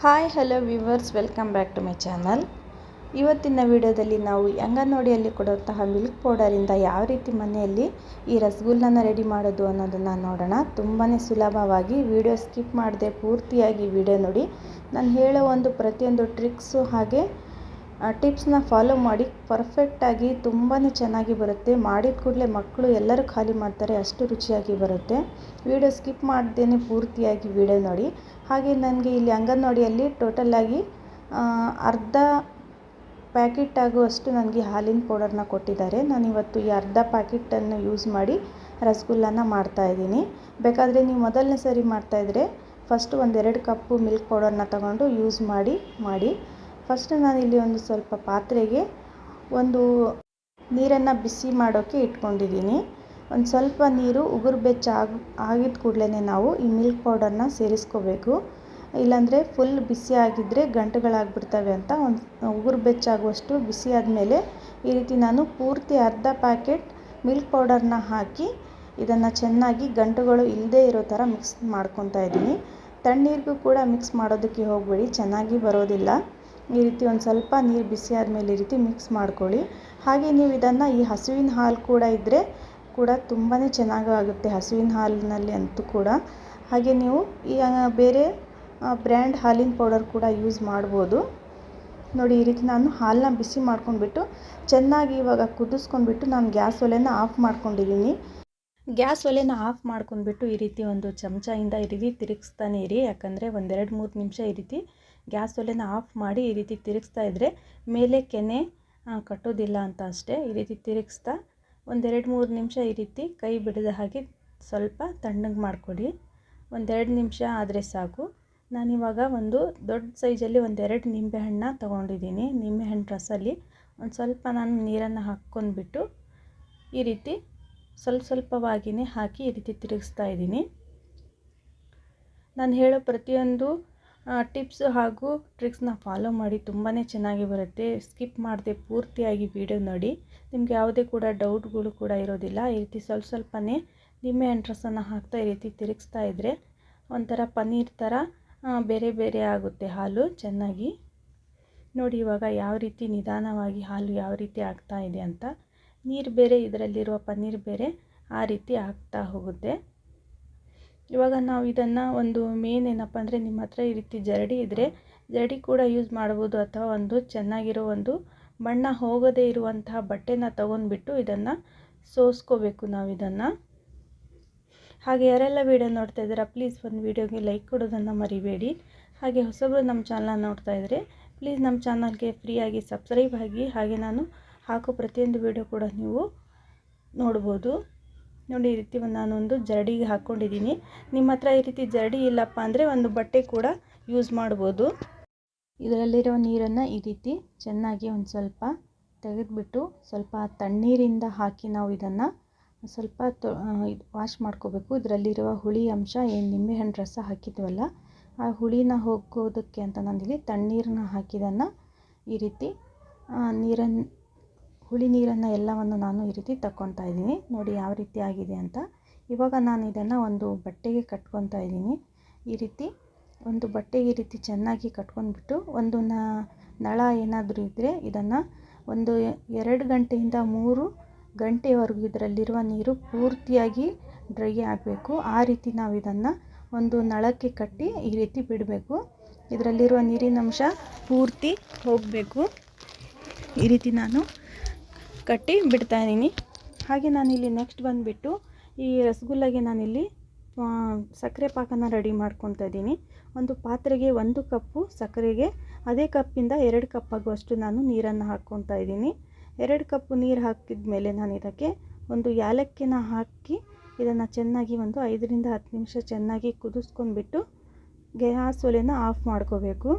Hi, hello viewers welcome back to my channel ಇವತ್ತಿನ ವಿಡಿಯೋದಲ್ಲಿ ನಾವು ಅಂಗನವಾಡಿಯಲ್ಲಿ ಕೊಡುವಂತಹ ಮಿಲ್ಕ್ ಪೌಡರಿಂದ ಯಾವ ರೀತಿ ಮನೆಯಲ್ಲಿ ಈ ರಸಗುಲ್ಲನ ರೆಡಿ ಮಾಡೋದು ಅನ್ನೋದನ್ನು ನೋಡೋಣ. ತುಂಬಾ ಸುಲಭವಾಗಿ ವಿಡಿಯೋ ಸ್ಕಿಪ್ ಮಾಡದೆ ಪೂರ್ತಿಯಾಗಿ ವಿಡಿಯೋ ನೋಡಿ. ನಾನು ಹೇಳೋ ಒಂದು ಪ್ರತಿಯೊಂದು ಟ್ರಿಕ್ಸು ಹಾಗೆ ಟಿಪ್ಸ್ನ ಫಾಲೋ ಮಾಡಿ ಪರ್ಫೆಕ್ಟಾಗಿ ತುಂಬಾ ಚೆನ್ನಾಗಿ ಬರುತ್ತೆ. ಮಾಡಿದ ಕೂಡಲೇ ಮಕ್ಕಳು ಎಲ್ಲರೂ ಖಾಲಿ ಮಾಡ್ತಾರೆ, ಅಷ್ಟು ರುಚಿಯಾಗಿ ಬರುತ್ತೆ. ವಿಡಿಯೋ ಸ್ಕಿಪ್ ಮಾಡ್ದೇ ಪೂರ್ತಿಯಾಗಿ ವಿಡಿಯೋ ನೋಡಿ. ಹಾಗೆ ನನಗೆ ಇಲ್ಲಿ ಅಂಗನವಾಡಿಯಲ್ಲಿ ಟೋಟಲಾಗಿ ಅರ್ಧ ಪ್ಯಾಕೆಟ್ ಆಗುವಷ್ಟು ನನಗೆ ಹಾಲಿನ ಪೌಡರ್ನ ಕೊಟ್ಟಿದ್ದಾರೆ. ನಾನು ಇವತ್ತು ಈ ಅರ್ಧ ಪ್ಯಾಕೆಟನ್ನು ಯೂಸ್ ಮಾಡಿ ರಸಗುಲ್ಲನ ಮಾಡ್ತಾಯಿದ್ದೀನಿ ಬೇಕಾದರೆ ನೀವು ಮೊದಲನೇ ಸರಿ ಮಾಡ್ತಾಯಿದ್ರೆ ಫಸ್ಟ್ ಒಂದೆರಡು ಕಪ್ಪು ಮಿಲ್ಕ್ ಪೌಡರ್ನ ತಗೊಂಡು ಯೂಸ್ ಮಾಡಿ ಮಾಡಿ. ಫಸ್ಟ್ ನಾನಿಲ್ಲಿ ಒಂದು ಸ್ವಲ್ಪ ಪಾತ್ರೆಗೆ ಒಂದು ನೀರನ್ನು ಬಿಸಿ ಮಾಡೋಕ್ಕೆ ಇಟ್ಕೊಂಡಿದ್ದೀನಿ. ಒಂದು ಸ್ವಲ್ಪ ನೀರು ಉಗುರು ಬೆಚ್ಚ ಆಗಿ, ಆಗಿದ ಕೂಡಲೇ ನಾವು ಈ ಮಿಲ್ಕ್ ಪೌಡರ್ನ ಸೇರಿಸ್ಕೋಬೇಕು. ಇಲ್ಲಾಂದರೆ ಫುಲ್ ಬಿಸಿ ಆಗಿದ್ದರೆ ಗಂಟುಗಳಾಗ್ಬಿಡ್ತವೆ ಅಂತ ಒಂದು, ಉಗುರು ಬೆಚ್ಚಾಗುವಷ್ಟು ಬಿಸಿ ಆದಮೇಲೆ ಈ ರೀತಿ ನಾನು ಪೂರ್ತಿ ಅರ್ಧ ಪ್ಯಾಕೆಟ್ ಮಿಲ್ಕ್ ಪೌಡರ್ನ ಹಾಕಿ ಇದನ್ನು ಚೆನ್ನಾಗಿ ಗಂಟುಗಳು ಇಲ್ಲದೇ ಇರೋ ಥರ ಮಿಕ್ಸ್ ಮಾಡ್ಕೊತಾ ಇದ್ದೀನಿ. ತಣ್ಣೀರಿಗೂ ಕೂಡ ಮಿಕ್ಸ್ ಮಾಡೋದಕ್ಕೆ ಹೋಗಬೇಡಿ, ಚೆನ್ನಾಗಿ ಬರೋದಿಲ್ಲ. ಈ ರೀತಿ ಒಂದು ಸ್ವಲ್ಪ ನೀರು ಬಿಸಿ ಆದಮೇಲೆ ಈ ರೀತಿ ಮಿಕ್ಸ್ ಮಾಡ್ಕೊಳ್ಳಿ. ಹಾಗೆ ನೀವು ಇದನ್ನು ಈ ಹಸುವಿನ ಹಾಲು ಕೂಡ ಇದ್ದರೆ ಕೂಡ ತುಂಬಾ ಚೆನ್ನಾಗಾಗುತ್ತೆ ಹಸುವಿನ ಹಾಲಿನಲ್ಲಿ ಅಂತೂ ಕೂಡ. ಹಾಗೆ ನೀವು ಈ ಬೇರೆ ಬ್ರ್ಯಾಂಡ್ ಹಾಲಿನ ಪೌಡರ್ ಕೂಡ ಯೂಸ್ ಮಾಡ್ಬೋದು. ನೋಡಿ ಈ ರೀತಿ ನಾನು ಹಾಲನ್ನ ಬಿಸಿ ಮಾಡ್ಕೊಂಡ್ಬಿಟ್ಟು ಚೆನ್ನಾಗಿ ಇವಾಗ ಕುದಿಸ್ಕೊಂಡ್ಬಿಟ್ಟು ನಾನು ಗ್ಯಾಸ್ ಒಲೆನ ಆಫ್ ಮಾಡ್ಕೊಂಡಿದ್ದೀನಿ. ಗ್ಯಾಸ್ ಒಲೆನ ಆಫ್ ಮಾಡ್ಕೊಂಡ್ಬಿಟ್ಟು ಈ ರೀತಿ ಒಂದು ಚಮಚದಿಂದ ಈ ರೀತಿ ತಿರುಗಿಸ್ತಾನೆ ಇರಿ. ಯಾಕಂದರೆ ಒಂದೆರಡು ಮೂರು ನಿಮಿಷ ಈ ರೀತಿ ಗ್ಯಾಸ್ ಒಲೆನ ಆಫ್ ಮಾಡಿ ಈ ರೀತಿ ತಿರುಗಿಸ್ತಾ ಇದ್ದರೆ ಮೇಲೆ ಕೆನೆ ಕಟ್ಟೋದಿಲ್ಲ ಅಂತ ಅಷ್ಟೇ. ಈ ರೀತಿ ತಿರುಗಿಸ್ತಾ ಒಂದೆರಡು ಮೂರು ನಿಮಿಷ ಈ ರೀತಿ ಕೈ ಬಿಡದ ಹಾಗೆ ಸ್ವಲ್ಪ ತಣ್ಣಗೆ ಮಾಡಿಕೊಡಿ. ಒಂದೆರಡು ನಿಮಿಷ ಆದರೆ ಸಾಕು. ನಾನಿವಾಗ ಒಂದು ದೊಡ್ಡ ಸೈಜಲ್ಲಿ ಒಂದೆರಡು ನಿಂಬೆಹಣ್ಣ ತೊಗೊಂಡಿದ್ದೀನಿ. ನಿಂಬೆಹಣ್ಣು ರಸಲ್ಲಿ ಒಂದು ಸ್ವಲ್ಪ ನಾನು ನೀರನ್ನು ಹಾಕ್ಕೊಂಡ್ಬಿಟ್ಟು ಈ ರೀತಿ ಸ್ವಲ್ಪ ಸ್ವಲ್ಪವಾಗಿಯೇ ಹಾಕಿ ಈ ರೀತಿ ತಿರುಗಿಸ್ತಾ ಇದ್ದೀನಿ. ನಾನು ಹೇಳೋ ಪ್ರತಿಯೊಂದು ಟಿಪ್ಸ್ ಹಾಗೂ ಟ್ರಿಕ್ಸ್ನ ಫಾಲೋ ಮಾಡಿ ತುಂಬಾ ಚೆನ್ನಾಗಿ ಬರುತ್ತೆ. ಸ್ಕಿಪ್ ಮಾಡದೆ ಪೂರ್ತಿಯಾಗಿ ವಿಡಿಯೋ ನೋಡಿ. ನಿಮಗೆ ಯಾವುದೇ ಕೂಡ ಡೌಟ್ಗಳು ಕೂಡ ಇರೋದಿಲ್ಲ. ಈ ರೀತಿ ಸ್ವಲ್ಪ ಸ್ವಲ್ಪನೇ ನಿಮ್ಮೆ ಎಂಟ್ರಸನ್ನು ಹಾಕ್ತಾ ಈ ರೀತಿ ತಿರುಗಿಸ್ತಾ ಇದ್ದರೆ ಒಂಥರ ಪನ್ನೀರ್ ಥರ ಬೇರೆ ಬೇರೆ ಆಗುತ್ತೆ ಹಾಲು ಚೆನ್ನಾಗಿ. ನೋಡಿ ಇವಾಗ ಯಾವ ರೀತಿ ನಿಧಾನವಾಗಿ ಹಾಲು ಯಾವ ರೀತಿ ಆಗ್ತಾ ಇದೆ ಅಂತ. ನೀರು ಬೇರೆ, ಇದರಲ್ಲಿರುವ ಪನ್ನೀರ್ ಬೇರೆ ಆ ರೀತಿ ಆಗ್ತಾ ಹೋಗುತ್ತೆ. ಇವಾಗ ನಾವು ಇದನ್ನು ಒಂದು ಮೇನ್ ಏನಪ್ಪ ಅಂದರೆ ನಿಮ್ಮ ಹತ್ರ ಈ ರೀತಿ ಜರಡಿ ಇದ್ದರೆ ಜರಡಿ ಕೂಡ ಯೂಸ್ ಮಾಡ್ಬೋದು ಅಥವಾ ಒಂದು ಚೆನ್ನಾಗಿರೋ ಒಂದು ಬಣ್ಣ ಹೋಗದೇ ಇರುವಂತಹ ಬಟ್ಟೆನ ತೊಗೊಂಡ್ಬಿಟ್ಟು ಇದನ್ನು ಸೋಸ್ಕೋಬೇಕು ನಾವು ಇದನ್ನು. ಹಾಗೆ ಯಾರೆಲ್ಲ ವೀಡಿಯೋ ನೋಡ್ತಾ ಇದ್ದೀರಾ ಪ್ಲೀಸ್ ಒಂದು ವೀಡಿಯೋಗೆ ಲೈಕ್ ಕೊಡೋದನ್ನು ಮರಿಬೇಡಿ. ಹಾಗೆ ಹೊಸಬರು ನಮ್ಮ ಚಾನಲ್ ನೋಡ್ತಾ ಇದ್ದರೆ ಪ್ಲೀಸ್ ನಮ್ಮ ಚಾನಲ್ಗೆ ಫ್ರೀಯಾಗಿ ಸಬ್ಸ್ಕ್ರೈಬ್ ಆಗಿ, ಹಾಗೆ ನಾನು ಹಾಕೋ ಪ್ರತಿಯೊಂದು ವೀಡಿಯೋ ಕೂಡ ನೀವು ನೋಡ್ಬೋದು. ನೋಡಿ, ಈ ರೀತಿ ನಾನೊಂದು ಜರಡಿಗೆ ಹಾಕ್ಕೊಂಡಿದ್ದೀನಿ ನಿಮ್ಮ ಹತ್ರ ಈ ರೀತಿ ಜರಡಿ ಇಲ್ಲಪ್ಪ ಅಂದರೆ ಒಂದು ಬಟ್ಟೆ ಕೂಡ ಯೂಸ್ ಮಾಡ್ಬೋದು. ಇದರಲ್ಲಿರೋ ನೀರನ್ನು ಈ ರೀತಿ ಚೆನ್ನಾಗಿ ಒಂದು ಸ್ವಲ್ಪ ತೆಗೆದುಬಿಟ್ಟು ಸ್ವಲ್ಪ ತಣ್ಣೀರಿಂದ ಹಾಕಿ ನಾವು ಇದನ್ನು ಸ್ವಲ್ಪ ತೊ ವಾಶ್ ಮಾಡ್ಕೋಬೇಕು. ಇದರಲ್ಲಿರುವ ಹುಳಿ ಅಂಶ ಏನು ನಿಂಬೆಹಣ್ಣು ರಸ ಹಾಕಿದ್ವಲ್ಲ, ಆ ಹುಳಿನ ಹೋಗೋದಕ್ಕೆ ಅಂತ ನಾನಿಲ್ಲಿ ತಣ್ಣೀರನ್ನ ಹಾಕಿದನ್ನು ಈ ರೀತಿ ನೀರನ್ನು ಹುಳಿ ನೀರನ್ನು ಎಲ್ಲವನ್ನು ನಾನು ಈ ರೀತಿ ತಕ್ಕೊತಾ ಇದ್ದೀನಿ. ನೋಡಿ ಯಾವ ರೀತಿ ಆಗಿದೆ ಅಂತ. ಇವಾಗ ನಾನು ಇದನ್ನು ಒಂದು ಬಟ್ಟೆಗೆ ಕಟ್ಕೊತಾ ಇದ್ದೀನಿ. ಈ ರೀತಿ ಒಂದು ಬಟ್ಟೆಗೆ ಈ ರೀತಿ ಚೆನ್ನಾಗಿ ಕಟ್ಕೊಂಡ್ಬಿಟ್ಟು ಒಂದು ನಳ ಏನಾದರೂ ಇದ್ದರೆ ಇದನ್ನು ಒಂದು ಎರಡು ಗಂಟೆಯಿಂದ ಮೂರು ಗಂಟೆವರೆಗೂ ಇದರಲ್ಲಿರುವ ನೀರು ಪೂರ್ತಿಯಾಗಿ ಡ್ರೈ ಆಗಬೇಕು. ಆ ರೀತಿ ನಾವು ಇದನ್ನು ಒಂದು ನಳಕ್ಕೆ ಕಟ್ಟಿ ಈ ರೀತಿ ಬಿಡಬೇಕು. ಇದರಲ್ಲಿರುವ ನೀರಿನಂಶ ಪೂರ್ತಿ ಹೋಗಬೇಕು. ಈ ರೀತಿ ನಾನು ಕಟ್ಟಿ ಬಿಡ್ತಾ ಇದ್ದೀನಿ. ಹಾಗೆ ನಾನಿಲ್ಲಿ ನೆಕ್ಸ್ಟ್ ಬಂದುಬಿಟ್ಟು ಈ ರಸಗುಲ್ಲಗೆ ನಾನಿಲ್ಲಿ ಸಕ್ಕರೆ ಪಾಕನ ರೆಡಿ ಮಾಡ್ಕೊತಾ ಇದ್ದೀನಿ. ಒಂದು ಪಾತ್ರೆಗೆ ಒಂದು ಕಪ್ಪು ಸಕ್ಕರೆಗೆ, ಅದೇ ಕಪ್ಪಿಂದ ಎರಡು ಕಪ್ ಆಗುವಷ್ಟು ನಾನು ನೀರನ್ನು ಹಾಕ್ಕೊತಾ ಇದ್ದೀನಿ. ಎರಡು ಕಪ್ಪು ನೀರು ಹಾಕಿದ ಮೇಲೆ ನಾನು ಇದಕ್ಕೆ ಒಂದು ಯಾಲಕ್ಕಿನ ಹಾಕಿ ಇದನ್ನು ಚೆನ್ನಾಗಿ ಒಂದು ಐದರಿಂದ ಹತ್ತು ನಿಮಿಷ ಚೆನ್ನಾಗಿ ಕುದಿಸ್ಕೊಂಡ್ಬಿಟ್ಟು ಗ್ಯಾಸ್ ಒಲೆನ ಆಫ್ ಮಾಡ್ಕೋಬೇಕು.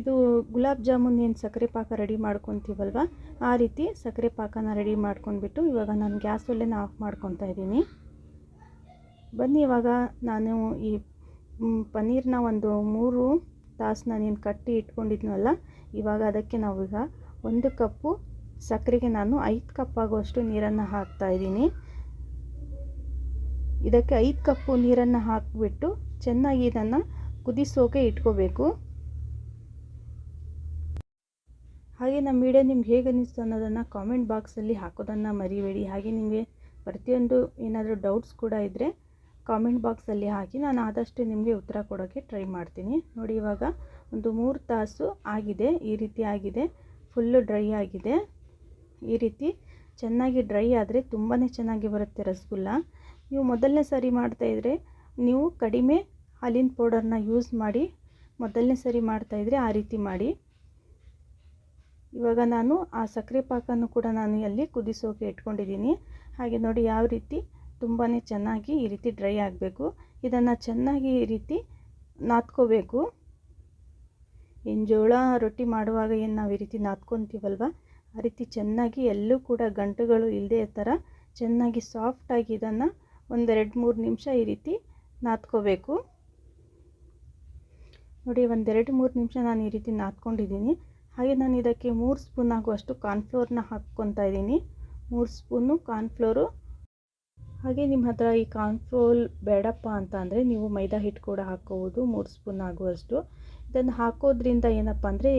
ಇದು ಗುಲಾಬ್ ಜಾಮೂನ್ ಏನು ಸಕ್ಕರೆ ಪಾಕ ರೆಡಿ ಮಾಡ್ಕೊತೀವಲ್ವ? ಆ ರೀತಿ ಸಕ್ಕರೆ ಪಾಕನ ರೆಡಿ ಮಾಡ್ಕೊಂಡ್ಬಿಟ್ಟು ಇವಾಗ ನಾನು ಗ್ಯಾಸ್ ಒಲೆನ ಆಫ್ ಮಾಡ್ಕೊತಾ ಇದ್ದೀನಿ. ಬನ್ನಿ, ಇವಾಗ ನಾನು ಈ ಪನ್ನೀರ್ನ ಒಂದು ಮೂರು ತಾಸು ನಾನೇನು ಕಟ್ಟಿ ಇಟ್ಕೊಂಡಿದ್ನಲ್ಲ, ಇವಾಗ ಅದಕ್ಕೆ ನಾವೀಗ ಒಂದು ಕಪ್ಪು ಸಕ್ಕರೆಗೆ ನಾನು ಐದು ಕಪ್ ಆಗುವಷ್ಟು ನೀರನ್ನು ಹಾಕ್ತಾಯಿದ್ದೀನಿ ಇದಕ್ಕೆ ಐದು ಕಪ್ಪು ನೀರನ್ನು ಹಾಕಿಬಿಟ್ಟು ಚೆನ್ನಾಗಿ ಇದನ್ನು ಕುದಿಸೋಕೆ ಇಟ್ಕೋಬೇಕು. ಹಾಗೆ ನಮ್ಮ ವಿಡಿಯೋ ನಿಮ್ಗೆ ಹೇಗೆ ಅನ್ನಿಸ್ತು ಅನ್ನೋದನ್ನು ಕಾಮೆಂಟ್ ಬಾಕ್ಸಲ್ಲಿ ಹಾಕೋದನ್ನು ಮರಿಬೇಡಿ. ಹಾಗೆ ನಿಮಗೆ ಪ್ರತಿಯೊಂದು ಏನಾದರೂ ಡೌಟ್ಸ್ ಕೂಡ ಇದ್ದರೆ ಕಾಮೆಂಟ್ ಬಾಕ್ಸಲ್ಲಿ ಹಾಕಿ ನಾನು ಆದಷ್ಟು ನಿಮಗೆ ಉತ್ತರ ಕೊಡೋಕ್ಕೆ ಟ್ರೈ ಮಾಡ್ತೀನಿ. ನೋಡಿ ಇವಾಗ ಒಂದು ಮೂರು ತಾಸು ಆಗಿದೆ, ಈ ರೀತಿ ಆಗಿದೆ ಫುಲ್ಲು ಡ್ರೈ ಆಗಿದೆ. ಈ ರೀತಿ ಚೆನ್ನಾಗಿ ಡ್ರೈ ಆದರೆ ತುಂಬಾ ಚೆನ್ನಾಗಿ ಬರುತ್ತೆ ರಸಗುಲ್ಲ. ನೀವು ಮೊದಲನೇ ಸರಿ ಮಾಡ್ತಾಯಿದ್ರೆ ನೀವು ಕಡಿಮೆ ಹಾಲಿನ ಪೌಡರ್ನ ಯೂಸ್ ಮಾಡಿ ಮೊದಲನೇ ಸರಿ ಮಾಡ್ತಾಯಿದ್ರೆ ಆ ರೀತಿ ಮಾಡಿ. ಇವಾಗ ನಾನು ಆ ಸಕ್ಕರೆ ಪಾಕನ್ನು ಕೂಡ ನಾನು ಅಲ್ಲಿ ಕುದಿಸೋಕೆ ಇಟ್ಕೊಂಡಿದ್ದೀನಿ. ಹಾಗೆ ನೋಡಿ ಯಾವ ರೀತಿ ತುಂಬಾ ಚೆನ್ನಾಗಿ ಈ ರೀತಿ ಡ್ರೈ ಆಗಬೇಕು. ಇದನ್ನು ಚೆನ್ನಾಗಿ ಈ ರೀತಿ ನಾದ್ಕೋಬೇಕು. ಏನು ಜೋಳ ರೊಟ್ಟಿ ಮಾಡುವಾಗ ಏನು ನಾವು ಈ ರೀತಿ ನಾದ್ಕೊತೀವಲ್ವ? ಆ ರೀತಿ ಚೆನ್ನಾಗಿ ಎಲ್ಲೂ ಕೂಡ ಗಂಟುಗಳು ಇಲ್ಲದೆ ಥರ ಚೆನ್ನಾಗಿ ಸಾಫ್ಟಾಗಿ ಇದನ್ನು ಒಂದೆರಡು ಮೂರು ನಿಮಿಷ ಈ ರೀತಿ ನಾದ್ಕೋಬೇಕು. ನೋಡಿ ಒಂದೆರಡು ಮೂರು ನಿಮಿಷ ನಾನು ಈ ರೀತಿ ನಾದ್ಕೊಂಡಿದ್ದೀನಿ. ಹಾಗೆ ನಾನು ಇದಕ್ಕೆ ಮೂರು ಸ್ಪೂನ್ ಆಗುವಷ್ಟು ಕಾರ್ನ್ಫ್ಲೋರ್ನ ಹಾಕ್ಕೊತಾ ಇದ್ದೀನಿ. ಮೂರು ಸ್ಪೂನು ಕಾರ್ನ್ಫ್ಲೋರು. ಹಾಗೆ ನಿಮ್ಮ ಹತ್ರ ಈ ಕಾರ್ನ್ಫ್ಲೋರ್ ಬೇಡಪ್ಪ ಅಂತ ಅಂದರೆ ನೀವು ಮೈದಾ ಹಿಟ್ಟು ಕೂಡ ಹಾಕ್ಕೋಬೋದು, ಮೂರು ಸ್ಪೂನ್ ಆಗುವಷ್ಟು. ಇದನ್ನು ಹಾಕೋದ್ರಿಂದ ಏನಪ್ಪ ಅಂದರೆ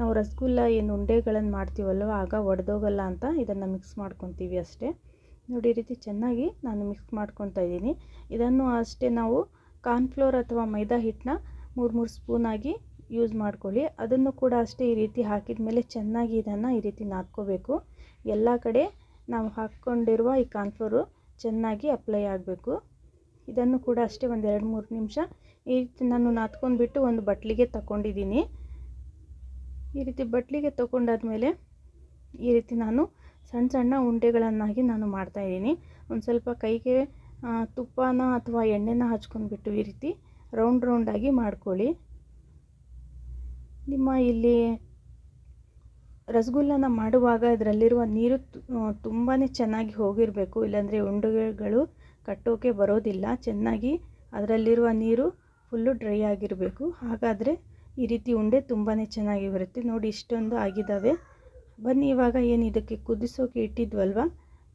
ನಾವು ರಸಗುಲ್ಲ ಏನು ಉಂಡೆಗಳನ್ನು ಮಾಡ್ತೀವಲ್ವ, ಆಗ ಒಡೆದೋಗಲ್ಲ ಅಂತ ಇದನ್ನು ಮಿಕ್ಸ್ ಮಾಡ್ಕೊತೀವಿ ಅಷ್ಟೇ. ನೋಡಿ ರೀತಿ ಚೆನ್ನಾಗಿ ನಾನು ಮಿಕ್ಸ್ ಮಾಡ್ಕೊತಾ ಇದ್ದೀನಿ. ಇದನ್ನು ಅಷ್ಟೇ ನಾವು ಕಾರ್ನ್ಫ್ಲೋರ್ ಅಥವಾ ಮೈದಾ ಹಿಟ್ಟನ್ನ ಮೂರು ಮೂರು ಸ್ಪೂನಾಗಿ ಯೂಸ್ ಮಾಡ್ಕೊಳ್ಳಿ. ಅದನ್ನು ಕೂಡ ಅಷ್ಟೇ ಈ ರೀತಿ ಹಾಕಿದ ಮೇಲೆ ಚೆನ್ನಾಗಿ ಇದನ್ನು ಈ ರೀತಿ ನಾದ್ಕೋಬೇಕು. ಎಲ್ಲ ಕಡೆ ನಾವು ಹಾಕ್ಕೊಂಡಿರುವ ಈ ಕಾನ್ಫ್ಲೋರು ಚೆನ್ನಾಗಿ ಅಪ್ಲೈ ಆಗಬೇಕು. ಇದನ್ನು ಕೂಡ ಅಷ್ಟೇ ಒಂದು ಎರಡು ಮೂರು ನಿಮಿಷ ಈ ರೀತಿ ನಾನು ನಾದ್ಕೊಂಡ್ಬಿಟ್ಟು ಒಂದು ಬಟ್ಲಿಗೆ ತಗೊಂಡಿದ್ದೀನಿ. ಈ ರೀತಿ ಬಟ್ಲಿಗೆ ತೊಗೊಂಡಾದ್ಮೇಲೆ ಈ ರೀತಿ ನಾನು ಸಣ್ಣ ಸಣ್ಣ ಉಂಡೆಗಳನ್ನಾಗಿ ನಾನು ಮಾಡ್ತಾಯಿದ್ದೀನಿ ಒಂದು ಸ್ವಲ್ಪ ಕೈಗೆ ತುಪ್ಪನ ಅಥವಾ ಎಣ್ಣೆನ ಹಚ್ಕೊಂಡ್ಬಿಟ್ಟು ಈ ರೀತಿ ರೌಂಡ್ ರೌಂಡಾಗಿ ಮಾಡ್ಕೊಳ್ಳಿ. ನಿಮ್ಮ ಇಲ್ಲಿ ರಸಗುಲ್ಲನ ಮಾಡುವಾಗ ಇದರಲ್ಲಿರುವ ನೀರು ತುಂಬಾ ಚೆನ್ನಾಗಿ ಹೋಗಿರಬೇಕು. ಇಲ್ಲಾಂದರೆ ಉಂಡೆಗಳು ಕಟ್ಟೋಕೆ ಬರೋದಿಲ್ಲ. ಚೆನ್ನಾಗಿ ಅದರಲ್ಲಿರುವ ನೀರು ಫುಲ್ಲು ಡ್ರೈ ಆಗಿರಬೇಕು. ಹಾಗಾದರೆ ಈ ರೀತಿ ಉಂಡೆ ತುಂಬಾ ಚೆನ್ನಾಗಿ ಬರುತ್ತೆ. ನೋಡಿ ಇಷ್ಟೊಂದು ಆಗಿದ್ದಾವೆ. ಬನ್ನಿ, ಇವಾಗ ಏನು ಇದಕ್ಕೆ ಕುದಿಸೋಕೆ ಇಟ್ಟಿದ್ವಲ್ವ?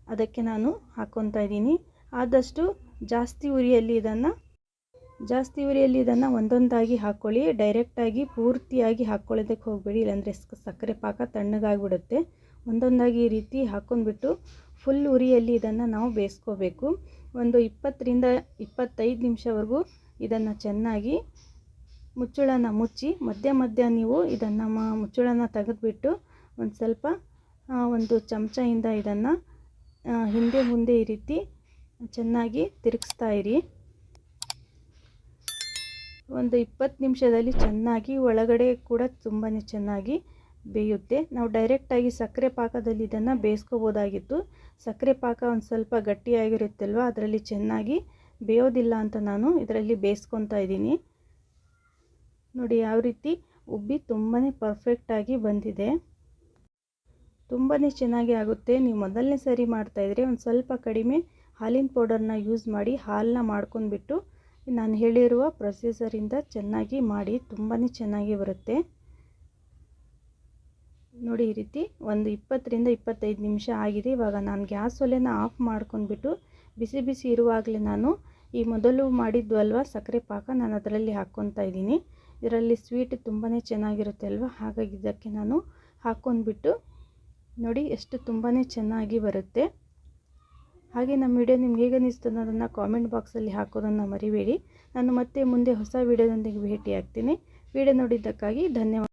ಅದಕ್ಕೆ ನಾನು ಹಾಕ್ಕೊತಾ ಇದ್ದೀನಿ. ಆದಷ್ಟು ಜಾಸ್ತಿ ಉರಿಯಲ್ಲಿ ಇದನ್ನು ಜಾಸ್ತಿ ಉರಿಯಲ್ಲಿ ಇದನ್ನು ಒಂದೊಂದಾಗಿ ಹಾಕ್ಕೊಳ್ಳಿ ಡೈರೆಕ್ಟಾಗಿ ಪೂರ್ತಿಯಾಗಿ ಹಾಕ್ಕೊಳ್ಳೋದಕ್ಕೆ ಹೋಗಬೇಡಿ. ಇಲ್ಲಾಂದರೆ ಸಕ್ಕರೆ ಪಾಕ ತಣ್ಣಗಾಗಿಬಿಡುತ್ತೆ. ಒಂದೊಂದಾಗಿ ಈ ರೀತಿ ಹಾಕ್ಕೊಂಡ್ಬಿಟ್ಟು ಫುಲ್ ಉರಿಯಲ್ಲಿ ಇದನ್ನು ನಾವು ಬೇಯಿಸ್ಕೋಬೇಕು. ಒಂದು ಇಪ್ಪತ್ತರಿಂದ ಇಪ್ಪತ್ತೈದು ನಿಮಿಷವರೆಗೂ ಇದನ್ನು ಚೆನ್ನಾಗಿ ಮುಚ್ಚಳನ ಮುಚ್ಚಿ, ಮಧ್ಯ ಮಧ್ಯ ನೀವು ಇದನ್ನು ಮುಚ್ಚಳನ ತೆಗೆದುಬಿಟ್ಟು ಒಂದು ಸ್ವಲ್ಪ ಒಂದು ಚಮಚದಿಂದ ಇದನ್ನು ಹಿಂದೆ ಮುಂದೆ ಈ ರೀತಿ ಚೆನ್ನಾಗಿ ತಿರುಗಿಸ್ತಾ ಇರಿ. ಒಂದು ಇಪ್ಪತ್ತು ನಿಮಿಷದಲ್ಲಿ ಚೆನ್ನಾಗಿ ಒಳಗಡೆ ಕೂಡ ತುಂಬಾ ಚೆನ್ನಾಗಿ ಬೇಯುತ್ತೆ. ನಾವು ಡೈರೆಕ್ಟಾಗಿ ಸಕ್ಕರೆ ಪಾಕದಲ್ಲಿ ಇದನ್ನು ಬೇಯಿಸ್ಕೋಬೋದಾಗಿತ್ತು. ಸಕ್ಕರೆ ಪಾಕ ಒಂದು ಸ್ವಲ್ಪ ಗಟ್ಟಿಯಾಗಿರುತ್ತಲ್ವ? ಅದರಲ್ಲಿ ಚೆನ್ನಾಗಿ ಬೇಯೋದಿಲ್ಲ ಅಂತ ನಾನು ಇದರಲ್ಲಿ ಬೇಯಿಸ್ಕೊತಾ ಇದ್ದೀನಿ. ನೋಡಿ ಯಾವ ರೀತಿ ಉಬ್ಬಿ ತುಂಬಾ ಪರ್ಫೆಕ್ಟಾಗಿ ಬಂದಿದೆ. ತುಂಬಾ ಚೆನ್ನಾಗಿ ಆಗುತ್ತೆ. ನೀವು ಮೊದಲನೇ ಸರಿ ಮಾಡ್ತಾಯಿದ್ರೆ ಒಂದು ಸ್ವಲ್ಪ ಕಡಿಮೆ ಹಾಲಿನ ಪೌಡರ್ನ ಯೂಸ್ ಮಾಡಿ ಹಾಲನ್ನ ಮಾಡ್ಕೊಂಡ್ಬಿಟ್ಟು ನಾನು ಹೇಳಿರುವ ಪ್ರೊಸೀಸರಿಂದ ಚೆನ್ನಾಗಿ ಮಾಡಿ ತುಂಬಾ ಚೆನ್ನಾಗಿ ಬರುತ್ತೆ. ನೋಡಿ ಈ ರೀತಿ ಒಂದು ಇಪ್ಪತ್ತರಿಂದ ಇಪ್ಪತ್ತೈದು ನಿಮಿಷ ಆಗಿದೆ. ಇವಾಗ ನಾನು ಗ್ಯಾಸ್ ಒಲೆನ ಆಫ್ ಮಾಡ್ಕೊಂಡ್ಬಿಟ್ಟು ಬಿಸಿ ಬಿಸಿ ಇರುವಾಗಲೇ ನಾನು ಈ ಮೊದಲು ಮಾಡಿದ್ದು ಅಲ್ವಾ ಸಕ್ಕರೆ ಪಾಕ ನಾನು ಅದರಲ್ಲಿ ಹಾಕ್ಕೊತಾ ಇದ್ದೀನಿ. ಇದರಲ್ಲಿ ಸ್ವೀಟ್ ತುಂಬಾ ಚೆನ್ನಾಗಿರುತ್ತೆ ಅಲ್ವಾ? ಹಾಗಾಗಿ ಇದಕ್ಕೆ ನಾನು ಹಾಕ್ಕೊಂಡ್ಬಿಟ್ಟು ನೋಡಿ ಎಷ್ಟು ತುಂಬಾ ಚೆನ್ನಾಗಿ ಬರುತ್ತೆ. ಹಾಗೆ ನಮ್ಮ ವಿಡಿಯೋ ನಿಮ್ಗೆ ಹೇಗೆ ಅನ್ನಿಸ್ತು ಅನ್ನೋದನ್ನು ಕಾಮೆಂಟ್ ಬಾಕ್ಸಲ್ಲಿ ಹಾಕೋದನ್ನು ಮರಿಬೇಡಿ. ನಾನು ಮತ್ತೆ ಮುಂದೆ ಹೊಸ ವಿಡಿಯೋದೊಂದಿಗೆ ಭೇಟಿ ಆಗ್ತೀನಿ ವಿಡಿಯೋ ನೋಡಿದ್ದಕ್ಕಾಗಿ ಧನ್ಯವಾದ.